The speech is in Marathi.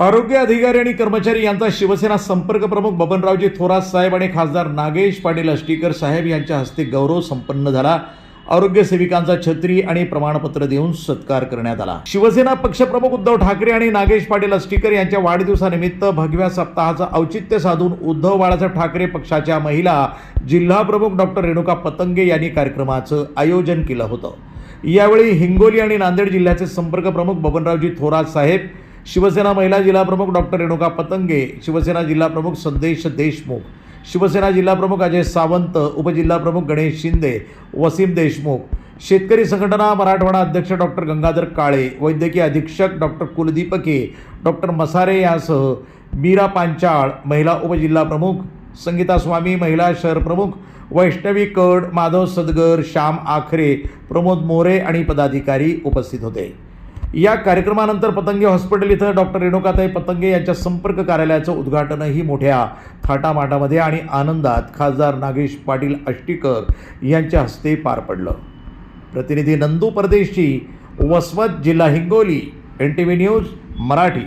आरोग्य अधिकारी आणि कर्मचारी यांचा शिवसेना संपर्क प्रमुख बबनरावजी थोरात साहेब आणि खासदार नागेश पाटील अष्टीकर साहेब यांच्या हस्ते गौरव संपन्न झाला. आरोग्य सेविकांचा छत्री आणि प्रमाणपत्र देऊन सत्कार करण्यात आला. शिवसेना पक्षप्रमुख उद्धव ठाकरे आणि नागेश पाटील अष्टीकर यांच्या वाढदिवसानिमित्त भगव्या सप्ताहाचं औचित्य साधून उद्धव बाळासाहेब ठाकरे पक्षाच्या महिला जिल्हा प्रमुख डॉक्टर रेणुका पतंगे यांनी कार्यक्रमाचं आयोजन केलं होतं. यावेळी हिंगोली आणि नांदेड जिल्ह्याचे संपर्क प्रमुख बबनरावजी थोरात साहेब शिवसेना महिला जिल्हाप्रमुख डॉक्टर रेणुका पतंगे शिवसेना जिल्हा प्रमुख संदेश देशमुख शिवसेना जिल्हा प्रमुख अजय सावंत उपजिल्हाप्रमुख गणेश शिंदे वसीम देशमुख शेतकरी संघटना मराठवाडा अध्यक्ष डॉक्टर गंगाधर काळे वैद्यकीय अधीक्षक डॉक्टर कुलदीपके डॉक्टर मसारे यासह मीरा पांचाळ महिला उपजिल्हा प्रमुख संगीता स्वामी महिला शहर प्रमुख वैष्णवी कड माधव सदगर श्याम आखरे प्रमोद मोरे आणि पदाधिकारी उपस्थित होते. या कार्यक्रमानंतर पतंगे हॉस्पिटल इथं डॉक्टर रेणुकाताई पतंगे यांच्या संपर्क कार्यालयाचं उद्घाटनही मोठ्या थाटामाटामध्ये आणि आनंदात खासदार नागेश पाटील आष्टीकर यांच्या हस्ते पार पडलं. प्रतिनिधी नंदू परदेशी वसमत जिल्हा Hingoli N T V news Marathi.